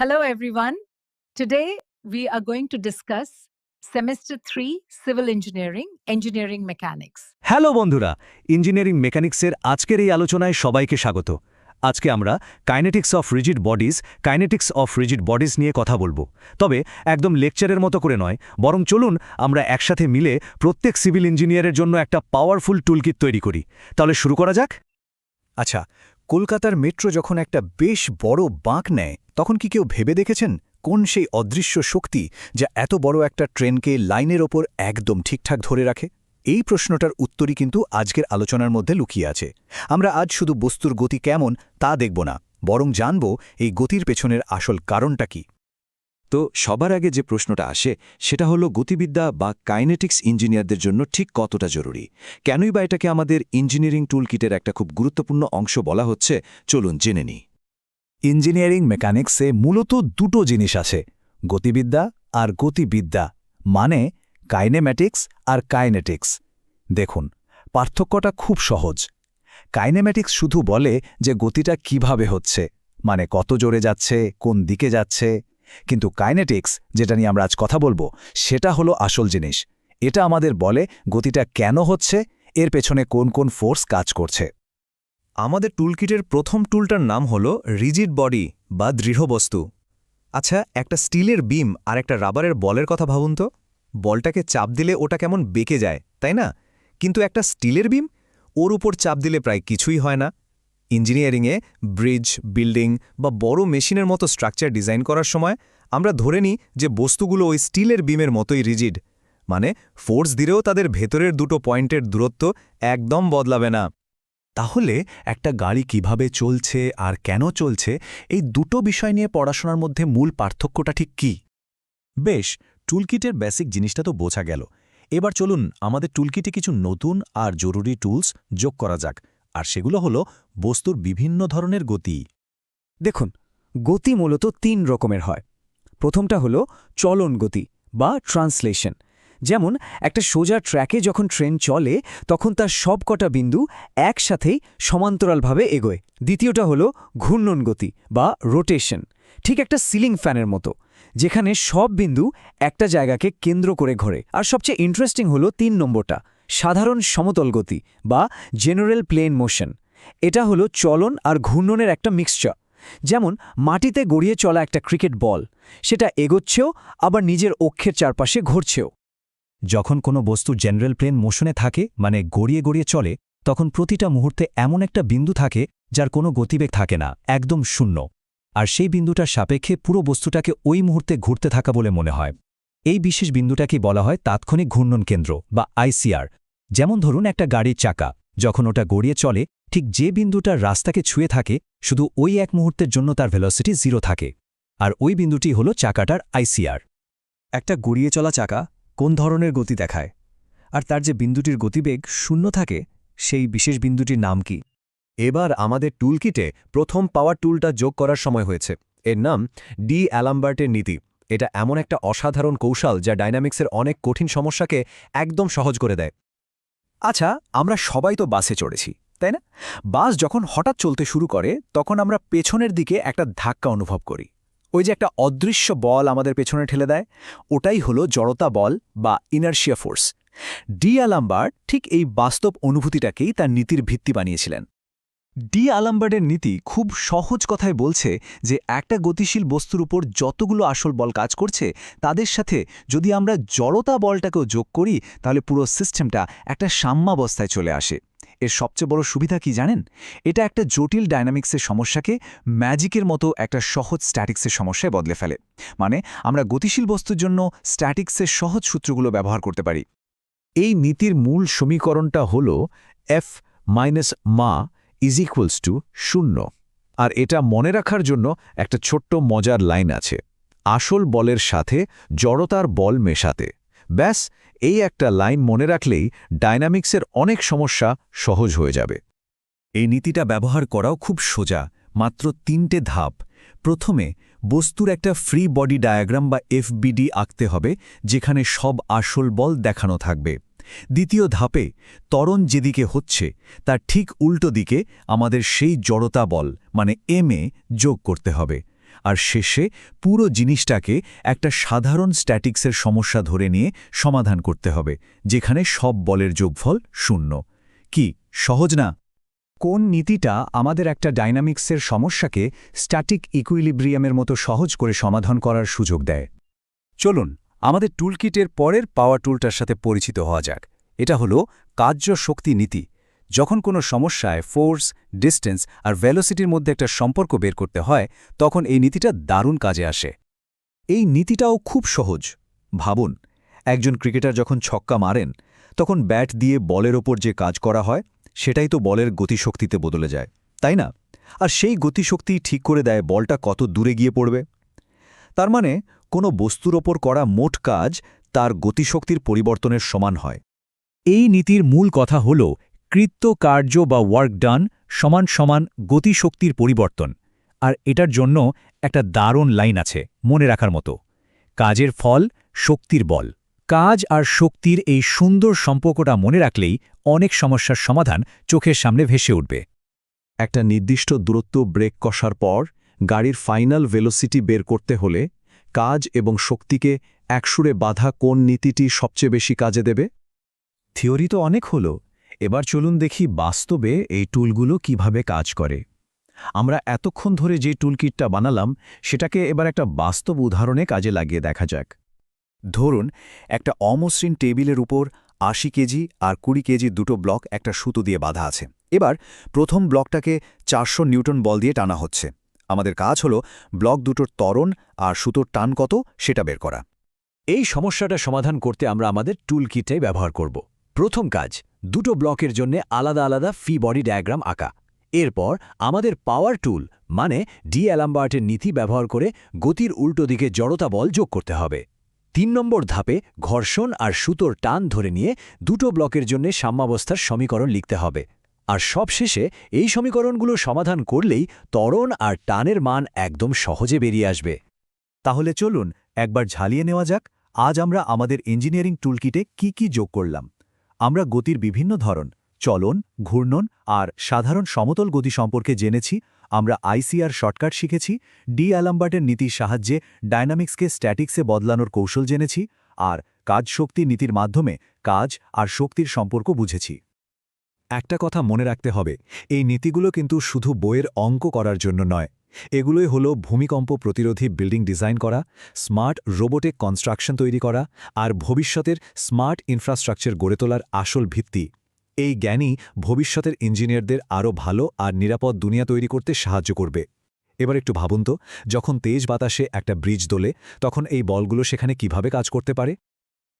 Hello, everyone. Today, we are going to discuss semester three civil engineering, engineering mechanics. Hello বন্ধুরা। Engineering মেকানিক্সের আজকের এই আলোচনায় সবাইকে স্বাগত। আজকে আমরা kinetics of rigid bodies kinetics of rigid bodies নিয়ে কথা বলব। তবে একদম লেকচারের মতো করে নয় বরং চলুন আমরা একসাথে মিলে প্রত্যেক সিভিল ইঞ্জিনিয়ারের জন্য একটা পাওয়ারফুল টুলকিট তৈরি করি। তাহলে শুরু করা যাক। আচ্ছা কলকাতার মেট্রো যখন একটা বেশ বড় বাঁক নেয়, তখন কি কেউ ভেবে দেখেছেন কোন সেই অদৃশ্য শক্তি যা এত বড় একটা ট্রেনকে লাইনের ওপর একদম ঠিকঠাক ধরে রাখে? এই প্রশ্নটার উত্তরই কিন্তু আজকের আলোচনার মধ্যে লুকিয়ে আছে। আমরা আজ শুধু বস্তুর গতি কেমন তা দেখব না, বরং জানব এই গতির পেছনের আসল কারণটা কি। তো সবার আগে যে প্রশ্নটা আসে, সেটা হলো গতিবিদ্যা বা কাইনেটিক্স ইঞ্জিনিয়ারদের জন্য ঠিক কতটা জরুরি? কেনই বা এটাকে আমাদের ইঞ্জিনিয়ারিং টুলকিটের একটা খুব গুরুত্বপূর্ণ অংশ বলা হচ্ছে? চলুন জেনে নিই। ইঞ্জিনিয়ারিং মেকানিক্সে মূলত দুটো জিনিস আছে, গতিবিদ্যা আর গতিবিদ্যা মানে কাইনেম্যাটিক্স আর কাইনেটিক্স। দেখুন, পার্থক্যটা খুব সহজ। কাইনেম্যাটিক্স শুধু বলে যে গতিটা কীভাবে হচ্ছে মানে কত জোরে যাচ্ছে, কোন দিকে যাচ্ছে কিন্তু কাইনেটিক্স যেটা নিয়ে আমরা আজ কথা বলব, সেটা হলো আসল জিনিস। এটা আমাদের বলে গতিটা কেন হচ্ছে, এর পেছনে কোন কোন ফোর্স কাজ করছে। আমাদের টুলকিটের প্রথম টুলটার নাম হল রিজিড বডি বা দৃঢ় বস্তু আচ্ছা একটা স্টিলের বিম আর একটা রাবারের বলের কথা ভাবুন তো। বলটাকে চাপ দিলে ওটা কেমন বেঁকে যায়, তাই না? কিন্তু একটা স্টিলের বিম ওর উপর চাপ দিলে প্রায় কিছুই হয় না। ইঞ্জিনিয়ারিংয়ে ব্রিজ, বিল্ডিং বা বড় মেশিনের মতো স্ট্রাকচার ডিজাইন করার সময় আমরা ধরে নিই যে বস্তুগুলো ওই স্টিলের বিমের মতোই রিজিড। মানে ফোর্স দিলেও তাদের ভেতরের দুটো পয়েন্টের দূরত্ব একদম বদলাবে না। তাহলে একটা গাড়ি কীভাবে চলছে আর কেন চলছে এই দুটো বিষয় নিয়ে পড়াশোনার মধ্যে মূল পার্থক্যটা ঠিক কি? বেশ, টুলকিটের বেসিক জিনিসটা তো বোঝা গেল। এবার চলুন আমাদের টুলকিটে কিছু নতুন আর জরুরি টুলস যোগ করা যাক। আর সেগুলো হল বস্তুর বিভিন্ন ধরনের গতি। দেখুন, গতি মূলত তিন রকমের হয়। প্রথমটা হলো চলন গতি বা ট্রান্সলেশন। যেমন, একটা সোজা ট্র্যাকে যখন ট্রেন চলে, তখন তার সবকটা বিন্দু একসাথেই সমান্তরালভাবে এগোয়। দ্বিতীয়টা হলো ঘূর্ণন গতি বা রোটেশন, ঠিক একটা সিলিং ফ্যানের মতো, যেখানে সব বিন্দু একটা জায়গাকে কেন্দ্র করে ঘোরে। আর সবচেয়ে ইন্টারেস্টিং হলো তিন নম্বরটা সাধারণ সমতল গতি বা জেনারেল প্লেন মোশন এটা হলো চলন আর ঘূর্ণনের একটা মিক্সচার যেমন, মাটিতে গড়িয়ে চলা একটা ক্রিকেট বল সেটা এগোচ্ছেও, আবার নিজের অক্ষের চারপাশে ঘুরছেও। যখন কোনো বস্তু জেনারেল প্লেন মোশনে থাকে মানে গড়িয়ে গড়িয়ে চলে, তখন প্রতিটা মুহূর্তে এমন একটা বিন্দু থাকে, যার কোনো গতিবেগ থাকে না, একদম শূন্য। আর সেই বিন্দুটার সাপেক্ষে পুরো বস্তুটাকে ওই মুহূর্তে ঘুরতে থাকা বলে মনে হয়। এই বিশেষ বিন্দুটাকে বলা হয় তাৎক্ষণিক ঘূর্ণন কেন্দ্র বা আইসিআর যেমন ধরুন একটা গাড়ির চাকা, যখন ওটা গড়িয়ে চলে, ঠিক যে বিন্দুটার রাস্তাকে ছুঁয়ে থাকে, শুধু ওই এক মুহূর্তের জন্য তার ভেলোসিটি জিরো থাকে। আর ওই বিন্দুটি হল চাকাটার আইসিআর একটা গড়িয়ে চলা চাকা কোন ধরনের গতি দেখায়? আর তার যে বিন্দুটির গতিবেগ শূন্য থাকে, সেই বিশেষ বিন্দুটির নাম কি? এবার আমাদের টুলকিটে প্রথম পাওয়ার টুলটা যোগ করার সময় হয়েছে। এর নাম ডি অ্যালাম্বার্টের নীতি। এটা এমন একটা অসাধারণ কৌশল যা ডাইনামিক্সের অনেক কঠিন সমস্যাকে একদম সহজ করে দেয়। আচ্ছা আমরা সবাই তো বাসে চড়েছি, তাই না? বাস যখন হঠাৎ চলতে শুরু করে, তখন আমরা পেছনের দিকে একটা ধাক্কা অনুভব করি। ওই যে একটা অদৃশ্য বল আমাদের পেছনে ঠেলে দেয়। ওটাই হলো জড়তা বল বা ইনার্শিয়া ফোর্স। ডি আলাম্বার ঠিক এই বাস্তব অনুভূতিটাকেই তার নীতির ভিত্তি বানিয়েছিলেন। ডি আলাম্বার্ডের নীতি খুব সহজ কথায় বলছে যে একটা গতিশীল বস্তুর উপর যতগুলো আসল বল কাজ করছে, তাদের সাথে যদি আমরা জড়তা বলটাকেও যোগ করি, তাহলে পুরো সিস্টেমটা একটা সাম্যাবস্থায় চলে আসে। এর সবচেয়ে বড় সুবিধা কি জানেন? এটা একটা জটিল ডায়নামিক্সের সমস্যাকে ম্যাজিকের মতো একটা সহজ স্ট্যাটিক্সের সমস্যায় বদলে ফেলে। মানে আমরা গতিশীল বস্তুর জন্য স্ট্যাটিক্সের সহজ সূত্রগুলো ব্যবহার করতে পারি। এই নীতির মূল সমীকরণটা হল এফ মাইনাস মা ইজ ইকুয়ালস টু শূন্য। আর এটা মনে রাখার জন্য একটা ছোট্ট মজার লাইন আছে। আসল বলের সাথে জড়তার বল মেশাতে। ব্যাস, এই একটা লাইন মনে রাখলেই ডায়নামিক্সের অনেক সমস্যা সহজ হয়ে যাবে। এই নীতিটা ব্যবহার করাও খুব সোজা, মাত্র তিনটে ধাপ। প্রথমে, বস্তুর একটা ফ্রি বডি ডায়াগ্রাম বা এফবিডি আঁকতে হবে, যেখানে সব আসল বল দেখানো থাকবে। দ্বিতীয় ধাপে ত্বরণ যেদিকে হচ্ছে, তার ঠিক উল্টো দিকে আমাদের সেই জড়তা বল মানে এম যোগ করতে হবে। আর শেষে পুরো জিনিসটাকে একটা সাধারণ স্ট্যাটিক্সের সমস্যা ধরে নিয়ে সমাধান করতে হবে, যেখানে সব বলের যোগফল শূন্য। কি, সহজ না? কোন নীতিটা আমাদের একটা ডাইনামিক্সের সমস্যাকে স্ট্যাটিক ইকুইলিব্রিয়ামের মতো সহজ করে সমাধান করার সুযোগ দেয়? চলুন আমাদের টুলকিটের পরের পাওয়ার টুলটার সাথে পরিচিত হওয়া যাক। এটা হলো কার্য শক্তি নীতি। যখন কোনো সমস্যায় ফোর্স, ডিস্টেন্স আর ভেলোসিটির মধ্যে একটা সম্পর্ক বের করতে হয়, তখন এই নীতিটা দারুণ কাজে আসে। এই নীতিটাও খুব সহজ। ভাবুন, একজন ক্রিকেটার যখন ছক্কা মারেন, তখন ব্যাট দিয়ে বলের ওপর যে কাজ করা হয়, সেটাই তো বলের গতিশক্তিতে বদলে যায়, তাই না? আর সেই গতিশক্তি ঠিক করে দেয় বলটা কত দূরে গিয়ে পড়বে। তার মানে কোনো বস্তুর ওপর করা মোট কাজ তার গতিশক্তির পরিবর্তনের সমান হয়। এই নীতির মূল কথা হল কৃত্য কার্য বা ওয়ার্ক ডান সমান সমান গতিশক্তির পরিবর্তন। আর এটার জন্য একটা দারুণ লাইন আছে, মনে রাখার মতো। কাজের ফল, শক্তির বল। কাজ আর শক্তির এই সুন্দর সম্পর্কটা মনে রাখলেই অনেক সমস্যার সমাধান চোখের সামনে ভেসে উঠবে। একটা নির্দিষ্ট দূরত্ব ব্রেক কষার পর গাড়ির ফাইনাল ভেলোসিটি বের করতে হলে কাজ এবং শক্তিকে একসুরে বাধা কোন নীতিটি সবচেয়ে বেশি কাজে দেবে? থিওরি তো অনেক হলো। এবার চলুন দেখি বাস্তবে এই টুলগুলো কীভাবে কাজ করে। আমরা এতক্ষণ ধরে যে টুলকিটটা বানালাম, সেটাকে এবার একটা বাস্তব উদাহরণে কাজে লাগিয়ে দেখা যাক। ধরুন, একটা অমসৃণ টেবিলের উপর আশি কেজি আর কুড়ি কেজি দুটো ব্লক একটা সুতো দিয়ে বাঁধা আছে। এবার প্রথম ব্লকটাকে চারশো নিউটন বল দিয়ে টানা হচ্ছে। আমাদের কাজ হলো ব্লক দুটোর ত্বরণ আর সুতোর টান কত সেটা বের করা। এই সমস্যাটা সমাধান করতে আমরা আমাদের টুল কিটটাই ব্যবহার করব। প্রথম কাজ, দুটো ব্লকের জন্য আলাদা আলাদা ফি বডি ডায়াগ্রাম আঁকা। এরপর আমাদের পাওয়ার টুল মানে ডি অ্যালাম্বার্টের নীতি ব্যবহার করে গতির উল্টো দিকে জড়তা বল যোগ করতে হবে। তিন নম্বর ধাপে ঘর্ষণ আর সুতোর টান ধরে নিয়ে দুটো ব্লকের জন্য সাম্যাবস্থার সমীকরণ লিখতে হবে। আর সবশেষে এই সমীকরণগুলো সমাধান করলেই ত্বরণ আর টানের মান একদম সহজে বেরিয়ে আসবে। তাহলে চলুন একবার ঝালিয়ে নেওয়া যাক, আজ আমরা আমাদের ইঞ্জিনিয়ারিং টুলকিটে কি কি যোগ করলাম। আমরা গতির বিভিন্ন ধরন, চলন, ঘূর্ণন আর সাধারণ সমতল গতি সম্পর্কে জেনেছি, আমরা আইসিআর শর্টকাট শিখেছি, ডি অ্যালাম্বার্টের নীতির সাহায্যে ডায়নামিক্সকে স্ট্যাটিক্সে বদলানোর কৌশল জেনেছি, আর কাজ শক্তি নীতির মাধ্যমে কাজ আর শক্তির সম্পর্ক বুঝেছি। একটা কথা মনে রাখতে হবে, এই নীতিগুলো কিন্তু শুধু বইয়ের অঙ্ক করার জন্য নয়। এগুলোই হলো ভূমিকম্প প্রতিরোধী বিল্ডিং ডিজাইন করা, স্মার্ট রোবোটিক কনস্ট্রাকশন তৈরি করা, আর ভবিষ্যতের স্মার্ট ইনফ্রাস্ট্রাকচার গড়ে তোলার আসল ভিত্তি। এই জ্ঞানই ভবিষ্যতের ইঞ্জিনিয়ারদের আরও ভালো আর নিরাপদ দুনিয়া তৈরি করতে সাহায্য করবে। এবার একটু ভাবুন তো, যখন তেজ বাতাসে একটা ব্রিজ দোলে, তখন এই বলগুলো সেখানে কীভাবে কাজ করতে পারে?